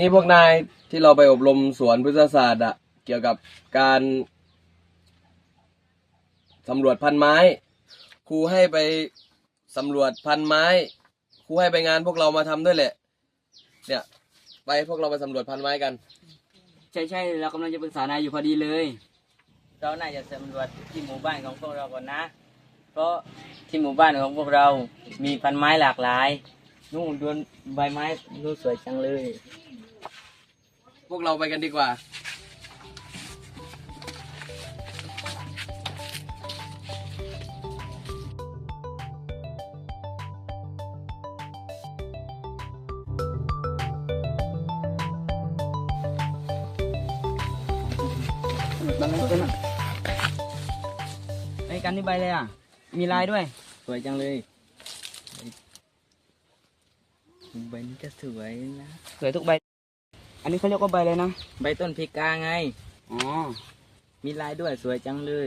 นี่พวกนายที่เราไปอบรมสวนพฤกษศาสตร์อะเกี่ยวกับการสำรวจพันไม้ ครูให้ไปสำรวจพันไม้ ครูให้ไปงานพวกเรามาทำด้วยแหละ เนี่ย ไปพวกเราไปสำรวจพันไม้กัน ใช่ใช่เรากำลังจะปรึกษานายอยู่พอดีเลย เราน่าจะสำรวจที่หมู่บ้านของพวกเราก่อนนะ เพราะที่หมู่บ้านของพวกเรามีพันไม้หลากหลายนู่นดวนใบไม้นู่นสวยจังเลย วกเราไปกันดีกว่าไอ้กันนี่ใบเลยอะ มีลายด้วย สวยจังเลยใบนี้ก็สวยนะ สวยทุกใบ อันนี้เขาเรียกว่าใบเลยนะ ใบต้นเพกาไง อ๋อ มีลายด้วยสวยจังเลย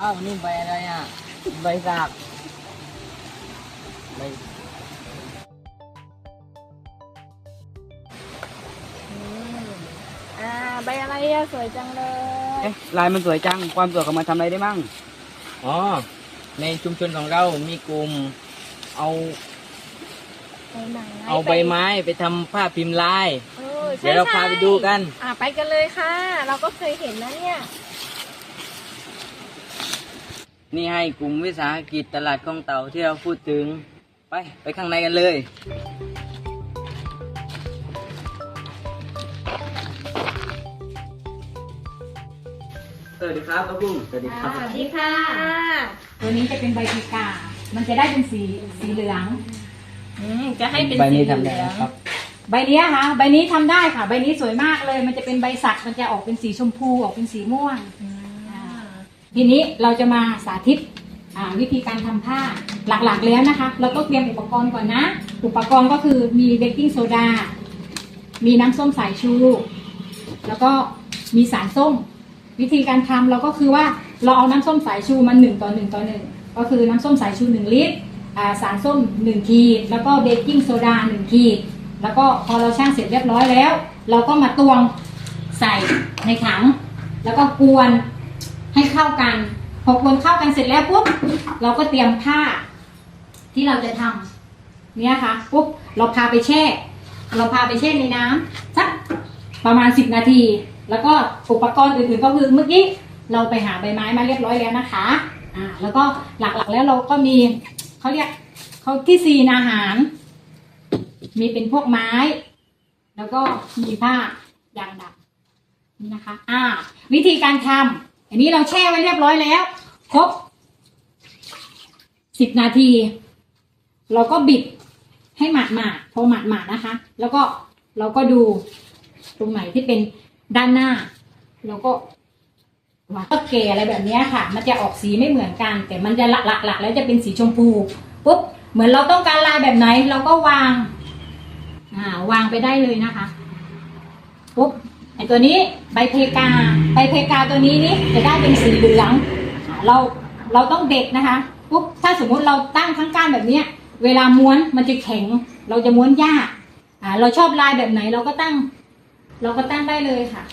อ้าวนี่ใบอะไรอะ ใบจากใบอ่า ใบอะไรอะสวยจังเลย เอ๊ะลายมันสวยจัง ความสวยของมันทำอะไรได้มั่ง อ๋อ ในชุมชนของเรามีกลุ่มเอาใบไหนเอาใบไม้ไปทำผ้าพิมพ์ลายเออใช่เดี๋ยวเราพาไปดูกัน อ่าไปกันเลยค่ะ เราก็เคยเห็นนะเนี่ยนี่ให้กลุ่มวิสาหกิจตลาดคลองเต่าที่เราพูดถึง ไป ไปข้างในกันเลย สวัสดีครับป้าปุ้มสวัสดีครับ สวัสดีค่ะ ตัวนี้จะเป็นใบพิกา มันจะได้เป็นสีสีเหลือง อืมจะให้เป็นใบสีนี้เหลืทำได้องนะครับ ใบเนี้ยค่ะ ใบนี้ทำได้ค่ะ ใบนี้สวยมากเลย มันจะเป็นใบสัก มันจะออกเป็นสีชมพู ออกเป็นสีม่วงอ่าทีนี้เราจะมาสาธิตอ่าวิธีการทำผ้าหลักๆแล้วนะคะ เราต้องเตรียมอุปกรณ์ก่อนนะ อุปกรณ์ก็คือมีเบกกิ้งโซดา มีน้ำส้มสายชู แล้วก็มีสารส้ม วิธีการทำเราก็คือว่าเราเอาน้ำส้มสายชูมาหนึ่งต่อหนึ่งต่อหนึ่งก็คือน้ำส้มสายชูหนึ่งลิตรสารส้มหนึ่งขีดแล้วก็เบกกิ้งโซดาหนึ่งขีดแล้วก็พอเราช่างเสร็จเรียบร้อยแล้ว เราก็มาตวงใส่ในถัง แล้วก็กวนให้เข้ากันพอกวนเข้ากันเสร็จแล้วปุ๊บเราก็เตรียมผ้าที่เราจะทำเนี่ยค่ะปุ๊บเราพาไปแช่ เราพาไปแช่ในน้ำสักประมาณ10นาที แล้วก็อุปกรณ์อื่นๆก็คือเมื่อกี้เราไปหาใบไม้มาเรียบร้อยแล้วนะคะอ่าแล้วก็หลักๆแล้วเราก็มีเขาเรียกเขาที่ซีนอาหาร มีเป็นพวกไม้ แล้วก็มีผ้ายางดำนี่นะคะอ่าวิธีการทำอันนี้เราแช่ไว้เรียบร้อยแล้วครบสิบนาที เราก็บิดให้หมาดหมาดพอหมาดหมาดนะคะ แล้วก็เราก็ดูตรงไหนที่เป็น ด้านหน้าเราก็วาก็เกอะไรแบบนี้ค่ะ มันจะออกสีไม่เหมือนกัน แต่มันจะหลักๆแล้วจะเป็นสีชมพูปุ๊บเหมือนเราต้องการลายแบบไหน เราก็วาง อ่าวางไปได้เลยนะคะปุ๊บไอตัวนี้ใบเพกาใบเพกาตัวนี้นี่จะได้เป็นสีเหลืองเราเราต้องเด็ดนะคะปุ๊บถ้าสมมุติเราตั้งข้งก้านแบบเนี้ยเวลาม้วนมันจะแข็ง เราจะม้วนยากอ่าเราชอบลายแบบไหนเราก็ตั้ง เราก็ตั้งได้เลยค่ะ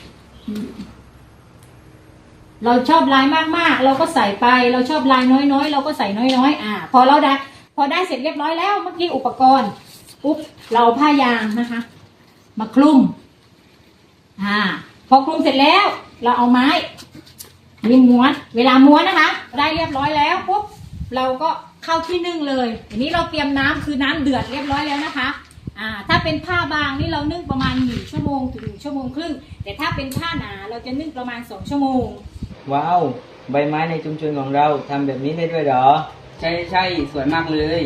เราชอบลายมากๆ เราก็ใส่ไป เราชอบลายน้อยๆ เราก็ใส่น้อยๆ อ่า พอเราได้ พอได้เสร็จเรียบร้อยแล้ว เมื่อกี้อุปกรณ์ปุ๊บเราผ้ายางนะคะ มาคลุมอ่า พอคลุมเสร็จแล้ว เราเอาไม้นี่ม้วน เวลาม้วนนะคะ ได้เรียบร้อยแล้วปุ๊บเราก็เข้าที่นึ่งเลยอันนี้เราเตรียมน้ำคือน้ำเดือดเรียบร้อยแล้วนะคะ อ่าถ้าเป็นผ้าบางนี่เรานึ่งประมาณหนึ่งชั่วโมงถึงหนึ่งชั่วโมงครึ่ง แต่ถ้าเป็นผ้าหนาเราจะนึ่งประมาณสองชั่วโมง ว้าว ใบไม้ในชุมชนของเราทำแบบนี้ได้ด้วยเหรอ ใช่ใช่สวยมากเลย